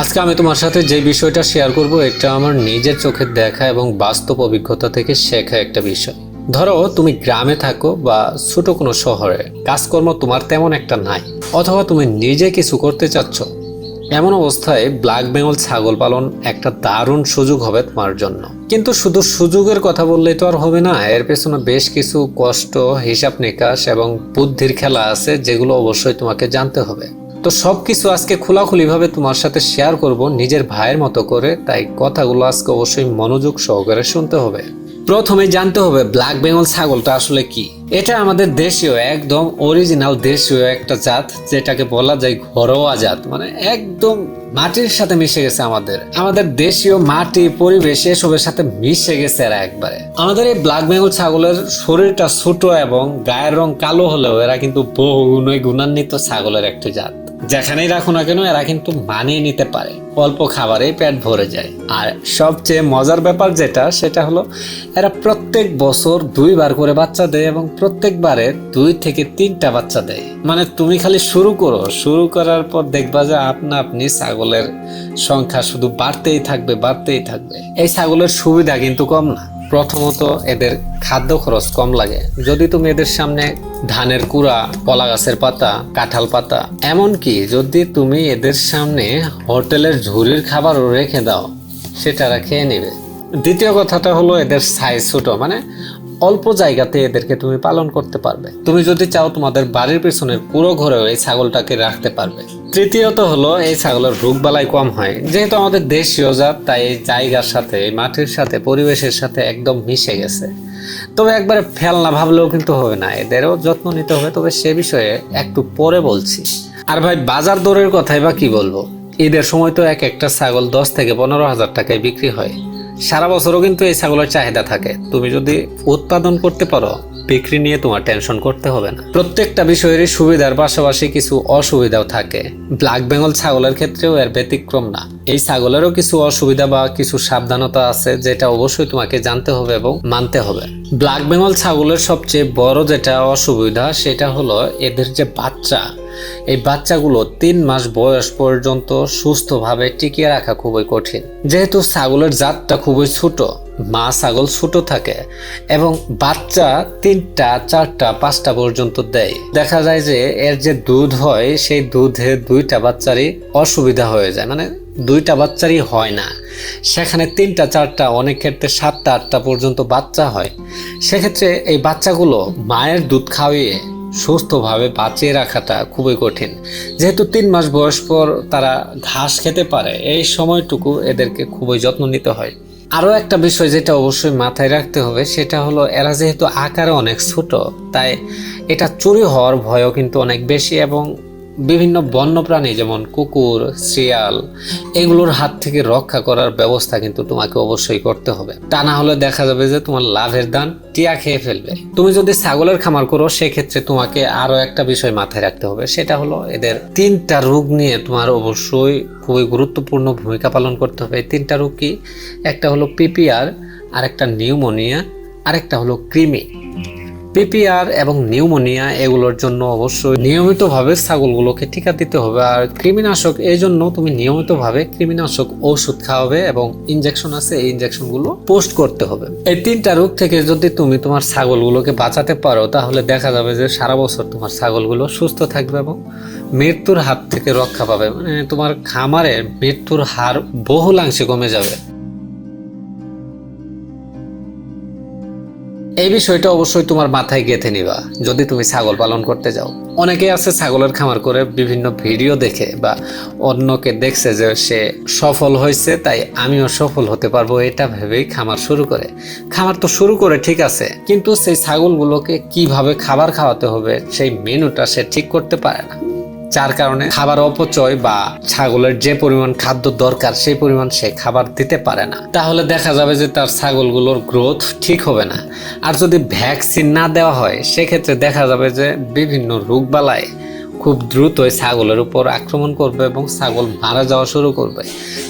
আজকে আমি তোমার সাথে যে বিষয়টা শেয়ার করব, এটা আমার নিজের চোখের দেখা এবং বাস্তব অভিজ্ঞতা থেকে শেখা একটা বিষয়। ধরো, তুমি গ্রামে থাকো বা ছোট কোনো শহরে, কাজকর্ম তোমার তেমন একটা নাই, অথবা তুমি নিজে কিছু করতে চাচ্ছ। এমন অবস্থায় ব্ল্যাক বেঙ্গল ছাগল পালন একটা দারুণ সুযোগ হবে তোমার জন্য। কিন্তু শুধু সুযোগের কথা বললেই তো আর হবে না, এর পেছনে বেশ কিছু কষ্ট, হিসাব নিকাশ এবং বুদ্ধির খেলা আছে যেগুলো অবশ্যই তোমাকে জানতে হবে। তো সব কিছু আজকে খোলাখুলিভাবে তোমার সাথে শেয়ার করব নিজের ভাইয়ের মতো করে, তাই কথাগুলো আজকে অবশ্যই মনোযোগ সহকারে শুনতে হবে। প্রথমে জানতে হবে ব্ল্যাক বেঙ্গল ছাগলটা আসলে কি? এটা আমাদের দেশীয়, একদম অরিজিনাল দেশীয় একটা জাত, যেটাকে বলা যায় ঘরোয়া জাত। মানে একদম মাটির সাথে মিশে গেছে আমাদের। আমাদের দেশীয় মাটি, পরিবেশ এসবের সাথে মিশে গেছে এরা একবারে। আমাদের এই ব্ল্যাক বেঙ্গল ছাগলের শরীরটা ছোট এবং গায়ের রং কালো হলেও এরা কিন্তু বহু গুণে গুণান্বিত ছাগলের একটি জাত। যেখানেই রাখো না কেন, এরা কিন্তু মানিয়ে নিতে পারে। অল্প খাবারেই পেট ভরে যায়। আর সবচেয়ে মজার ব্যাপার যেটা, সেটা হলো এরা প্রত্যেক বছর দুইবার করে বাচ্চা দেয় এবং প্রত্যেকবারে দুই থেকে তিনটা বাচ্চা দেয়। মানে তুমি খালি শুরু করো। শুরু করার পর দেখবা যে আপনা আপনি ছাগলের সংখ্যা শুধু বাড়তেই থাকবে বাড়তেই থাকবে। এই ছাগলের সুবিধা কিন্তু কম না। প্রথমত এদের খাদ্য খরচ কম লাগে। যদি তুমি এদের সামনে ধানের কুড়া, কলা গাছের পাতা, কাঁঠাল পাতা, এমনকি যদি তুমি এদের সামনে হোটেলের ঝুড়ির খাবারও রেখে দাও, সেটা এরা খেয়ে নেবে। দ্বিতীয় কথাটা হলো এদের সাইজ ছোট মানে অল্প জায়গাতে এদেরকে তুমি পালন করতে পারবে। তুমি যদি চাও তোমাদের বাড়ির পেছনের পুরো ঘরেও এই ছাগলটাকে রাখতে পারবে। তৃতীয়ত হলো, এই ছাগলের রোগ বালাই কম হয়। যেহেতু আমাদের দেশীয় জাত, তাই এই জায়গার সাথে, এই মাটির সাথে, পরিবেশের সাথে একদম মিশে গেছে। তবে একবারে ফেলনা ভাবলেও কিন্তু হবে না, এদেরও যত্ন নিতে হবে। তবে সে বিষয়ে একটু পরে বলছি। আর ভাই, বাজার দরের কথাই বা কি বলব? ঈদের সময় তো এক একটা ছাগল দশ থেকে পনেরো হাজার টাকায় বিক্রি হয়। সারা বছরও কিন্তু এই ছাগলের চাহিদা থাকে। তুমি যদি উৎপাদন করতে পারো বিক্রি নিয়ে তোমার টেনশন করতে হবে না। প্রত্যেকটা বিষয়েরই সুবিধার পাশাপাশি কিছু অসুবিধাও থাকে। ব্ল্যাক বেঙ্গল ছাগলের ক্ষেত্রেও এর ব্যতিক্রম না। এই ছাগলেরও কিছু অসুবিধা বা কিছু সাবধানতা আছে, যেটা অবশ্যই তোমাকে জানতে হবে এবং মানতে হবে। ব্ল্যাক বেঙ্গল ছাগলের সবচেয়ে বড় যেটা অসুবিধা, সেটা হলো এদের যে বাচ্চা এই বাচ্চাগুলো তিন মাস বয়স পর্যন্ত সুস্থভাবে টিকিয়ে রাখা খুবই কঠিন। যেহেতু ছাগলের জাতটা খুবই ছোট, মা ছাগল ছোট থাকে এবং বাচ্চা তিনটা, চারটা, পাঁচটা পর্যন্ত দেয়। দেখা যায় যে এর যে দুধ হয়, সেই দুধে দুইটা বাচ্চারই অসুবিধা হয়ে যায়। মানে দুইটা বাচ্চারই হয় না। সেখানে তিনটা, চারটা, অনেক ক্ষেত্রে সাতটা, আটটা পর্যন্ত বাচ্চা হয়। সেক্ষেত্রে এই বাচ্চাগুলো মায়ের দুধ খাওয়িয়ে সুস্থভাবে বাঁচিয়ে রাখাটা খুবই কঠিন। যেহেতু তিন মাস বয়স পর তারা ঘাস খেতে পারে, এই সময়টুকু এদেরকে খুবই যত্ন নিতে হয়। আরও একটা বিষয় যেটা অবশ্যই মাথায় রাখতে হবে, সেটা হলো এরা যেহেতু আকারে অনেক ছোট, তাই এটা চুরি হওয়ার ভয়ও কিন্তু অনেক বেশি এবং বিভিন্ন বন্যপ্রাণী, যেমন কুকুর, শিয়াল, এগুলোর হাত থেকে রক্ষা করার ব্যবস্থা কিন্তু তোমাকে অবশ্যই করতে হবে। তা না হলে দেখা যাবে যে তোমার লাভের দান টিয়া খেয়ে ফেলবে। তুমি যদি ছাগলের খামার করো, সেক্ষেত্রে তোমাকে আরও একটা বিষয় মাথায় রাখতে হবে, সেটা হলো এদের তিনটা রোগ নিয়ে তোমার অবশ্যই খুবই গুরুত্বপূর্ণ ভূমিকা পালন করতে হবে। তিনটা রোগ কি? একটা হলো পিপিআর, আরেকটা নিউমোনিয়া, আরেকটা হলো কৃমি। পিপিআর এবং নিউমোনিয়া এগুলোর জন্য অবশ্যই নিয়মিতভাবে ছাগলগুলোকে টিকা দিতে হবে। আর কৃমিনাশক এই জন্য তুমি নিয়মিতভাবে কৃমিনাশক ওষুধ খাওয়াবে এবং ইনজেকশন আছে, এই ইনজেকশনগুলো পোস্ট করতে হবে। এই তিনটা রোগ থেকে যদি তুমি তোমার ছাগলগুলোকে বাঁচাতে পারো, তাহলে দেখা যাবে যে সারা বছর তোমার ছাগলগুলো সুস্থ থাকবে এবং মৃত্যুর হাত থেকে রক্ষা পাবে। মানে তোমার খামারে মৃত্যুর হার বহুলাংশে কমে যাবে। এই বিষয়টা অবশ্যই তোমার মাথায় গেঁথে নিবা, যদি তুমি ছাগল পালন করতে যাও। অনেকে আছে ছাগলের খামার করে বিভিন্ন ভিডিও দেখে বা অন্যকে দেখছে যে সে সফল হয়েছে, তাই আমিও সফল হতে পারব এটা ভেবেই খামার শুরু করে। খামার তো শুরু করে ঠিক আছে, কিন্তু সেই ছাগলগুলোকে কীভাবে খাবার খাওয়াতে হবে, সেই মেনুটা সে ঠিক করতে পারে না। যার কারণে খাবার অপচয় বা ছাগলের যে পরিমাণ খাদ্য দরকার, সেই পরিমাণ সে খাবার দিতে পারে না। তাহলে দেখা যাবে যে তার ছাগলগুলোর গ্রোথ ঠিক হবে না। আর যদি ভ্যাকসিন না দেওয়া হয়, সেক্ষেত্রে দেখা যাবে যে বিভিন্ন রোগবালায় খুব দ্রুতই ছাগলের উপর আক্রমণ করবে এবং ছাগল মারা যাওয়া শুরু করবে।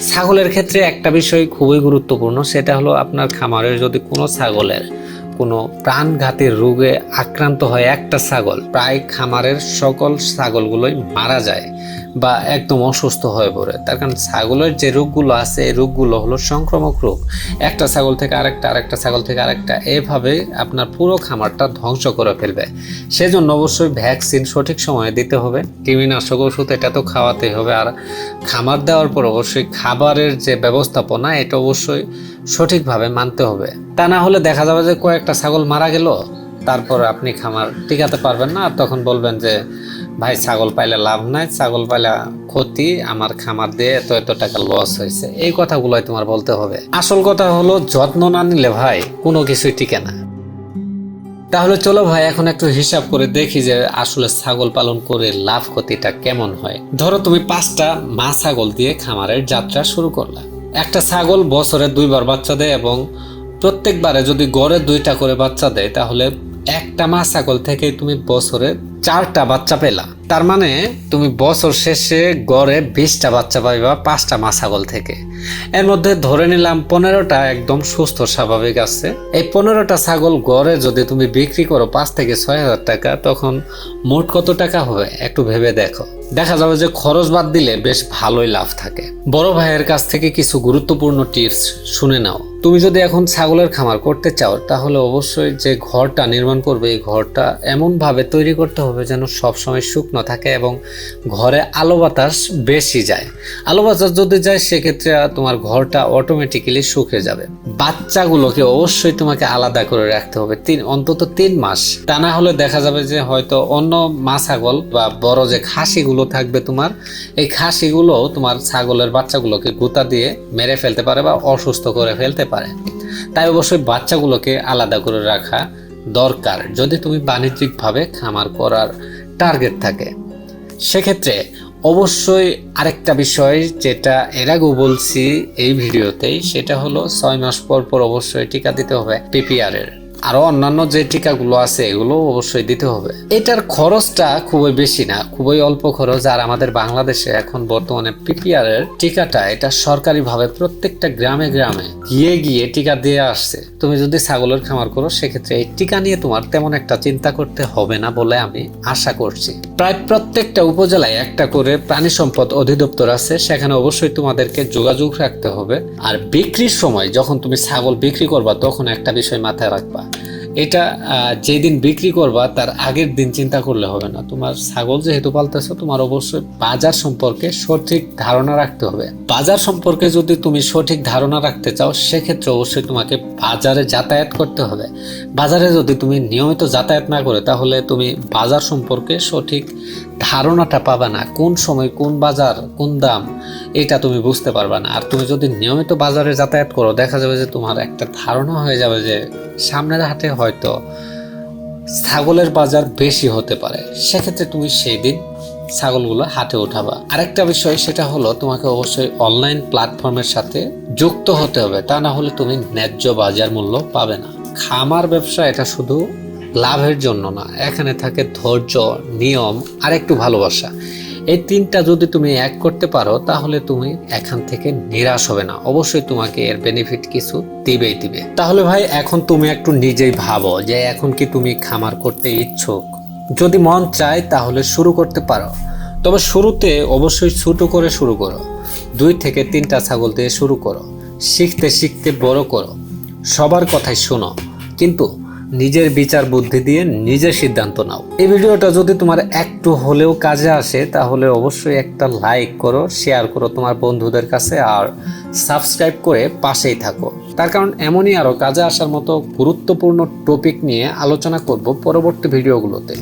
ছাগলের ক্ষেত্রে একটা বিষয় খুবই গুরুত্বপূর্ণ, সেটা হলো আপনার খামারের যদি কোনো ছাগলের কোনো প্রাণঘাতী রোগে আক্রান্ত হয় একটা ছাগল। প্রায় খামারের সকল ছাগলগুলোই মারা যায় বা একদম অসুস্থ হয়ে পড়ে। তার কারণ ছাগলের যে রোগগুলো আছে, এই রোগগুলো হলো সংক্রামক রোগ। একটা ছাগল থেকে আরেকটা আরেকটা ছাগল থেকে আরেকটা, এভাবে আপনার পুরো খামারটা ধ্বংস করে ফেলবে। সেজন্য অবশ্যই ভ্যাকসিন সঠিক সময়ে দিতে হবে। কৃমিনাশক ওষুধ এটা তো খাওয়াতেই হবে। আর খামার দেওয়ার পর অবশ্যই খাবারের যে ব্যবস্থাপনা, এটা অবশ্যই সঠিকভাবে মানতে হবে। তা না হলে দেখা যাবে যে কয়েকটা ছাগল মারা গেল, তারপর আপনি খামার টিকাতে পারবেন না। আর তখন বলবেন যে, ভাই, ছাগল পাইলে লাভ নাই, ছাগল পাইলে ক্ষতি, আমার খামার দিয়ে এত এত টাকা লস হয়েছে। এই কথাগুলোই তোমার বলতে হবে। আসল কথা হলো, যত্ন না নিলে ভাই কোনো কিছুই টিকে না। তাহলে চলো ভাই, এখন একটু হিসাব করে দেখি যে আসলে ছাগল পালন করে লাভ ক্ষতিটা কেমন হয়। ধরো তুমি পাঁচটা মা ছাগল দিয়ে খামারের যাত্রা শুরু করলা। একটা ছাগল বছরে দুইবার বাচ্চা দেয় এবং প্রত্যেকবারে যদি গড়ে দুইটা করে বাচ্চা দেয়, তাহলে একটা মা ছাগল থেকে তুমি বছরে চারটা বাচ্চা পেলা। তার মানে তুমি বছর শেষে গড়ে বিশটা বাচ্চা পাইবা পাঁচটা মা ছাগল থেকে। এর মধ্যে ধরে নিলাম পনেরোটা একদম সুস্থ স্বাভাবিক আছে। এই পনেরোটা ছাগল গড়ে যদি তুমি বিক্রি করো পাঁচ থেকে ছয় হাজার টাকা, তখন মোট কত টাকা হবে একটু ভেবে দেখো। দেখা যাবে যে খরচ বাদ দিলে বেশ ভালোই লাভ থাকে। বড় ভাইয়ের কাছ থেকে কিছু গুরুত্বপূর্ণ টিপস শুনে নাও। তুমি যদি এখন ছাগলের খামার করতে চাও, তাহলে অবশ্যই যে ঘরটা নির্মাণ করবে, এই ঘরটা এমনভাবে তৈরি করতে হবে যেন সবসময় শুকনো থাকে এবং ঘরে আলো বাতাস বেশি যায়। আলো বাতাস যদি যায়, সেক্ষেত্রে তোমার ঘরটা অটোমেটিক্যালি শুকিয়ে যাবে। বাচ্চাগুলোকে অবশ্যই তোমাকে আলাদা করে রাখতে হবে তিন, অন্তত তিন মাস। তা না হলে দেখা যাবে যে হয়তো অন্য মা ছাগল বা বড় যে খাসিগুলো থাকবে তোমার, এই খাসিগুলো তোমার ছাগলের বাচ্চাগুলোকে গুতা দিয়ে মেরে ফেলতে পারে বা অসুস্থ করে ফেলতে পারে। তাই অবশ্যই বাচ্চাগুলোকে আলাদা করে রাখা দরকার যদি তুমি বাণিজ্যিকভাবে খামার করার টার্গেট থাকে। সেক্ষেত্রে অবশ্যই আরেকটা বিষয় যেটা এর আগেও বলছি এই ভিডিওতেই, সেটা হলো ছয় মাস পর পর অবশ্যই টিকা দিতে হবে পিপিআর এর। আরও অন্যান্য যে টিকাগুলো আছে, এগুলো অবশ্যই দিতে হবে। এটার খরচটা খুবই বেশি না, খুবই অল্প খরচ। আর আমাদের বাংলাদেশে এখন বর্তমানে পিপিআর এর টিকাটা এটা সরকারিভাবে প্রত্যেকটা গ্রামে গ্রামে গিয়ে গিয়ে টিকা দিয়ে আসছে। তুমি যদি ছাগলের খামার করো, সেক্ষেত্রে এই টিকা নিয়ে তোমার তেমন একটা চিন্তা করতে হবে না বলে আমি আশা করছি। প্রায় প্রত্যেকটা উপজেলায় একটা করে প্রাণী সম্পদ অধিদপ্তর আছে, সেখানে অবশ্যই তোমাদেরকে যোগাযোগ রাখতে হবে। আর বিক্রির সময় যখন তুমি ছাগল বিক্রি করবা, তখন একটা বিষয় মাথায় রাখবা। এটা যেদিন বিক্রি করবা, তার আগের দিন চিন্তা করলে হবে না। তোমার ছাগল যেহেতু পালতেছো, তোমার অবশ্যই বাজার সম্পর্কে সঠিক ধারণা রাখতে হবে। বাজার সম্পর্কে যদি তুমি সঠিক ধারণা রাখতে চাও, সেক্ষেত্রে অবশ্যই তোমাকে বাজারে যাতায়াত করতে হবে। বাজারে যদি তুমি নিয়মিত যাতায়াত না করে, তাহলে তুমি বাজার সম্পর্কে সঠিক ধারণাটা পাবে না, কোন সময় কোন বাজার, কোন দাম, এটা তুমি বুঝতে পারবে না। আর তুমি যদি নিয়মিত বাজারে যাতায়াত করো, দেখা যাবে যে তোমার একটা ধারণা হয়ে যাবে যে সামনের হাটে হয়তো ছাগলের বাজার বেশি হতে পারে। সেক্ষেত্রে তুমি সেই দিন ছাগলগুলো হাটে উঠাবা। আরেকটা বিষয়, সেটা হলো তোমাকে অবশ্যই অনলাইন প্ল্যাটফর্মের সাথে যুক্ত হতে হবে। তা না হলে তুমি ন্যায্য বাজার মূল্য পাবে না। খামার ব্যবসা, এটা শুধু লাভের জন্য না, এখানে থাকে ধৈর্য, নিয়ম আর একটু ভালোবাসা। এই তিনটা যদি তুমি এক করতে পারো, তাহলে তুমি এখান থেকে নিরাশ হবে না। অবশ্যই তোমাকে এর বেনিফিট কিছু দিবেই দিবে। তাহলে ভাই, এখন তুমি একটু নিজেই ভাবো যে এখন কি তুমি খামার করতে ইচ্ছুক? যদি মন চায়, তাহলে শুরু করতে পারো। তবে শুরুতে অবশ্যই ছোট করে শুরু করো। দুই থেকে তিনটা ছাগল দিয়ে শুরু করো। শিখতে শিখতে বড় করো। সবার কথাই শোনো। কিন্তু নিজের বিচার বুদ্ধি দিয়ে নিজের সিদ্ধান্ত নাও। এই ভিডিওটা যদি তোমার একটু হলেও কাজে আসে, তাহলে অবশ্যই একটা লাইক করো, শেয়ার করো তোমার বন্ধুদের কাছে আর সাবস্ক্রাইব করে পাশেই থাকো। তার কারণ এমনই আরও কাজে আসার মতো গুরুত্বপূর্ণ টপিক নিয়ে আলোচনা করব পরবর্তী ভিডিওগুলোতে।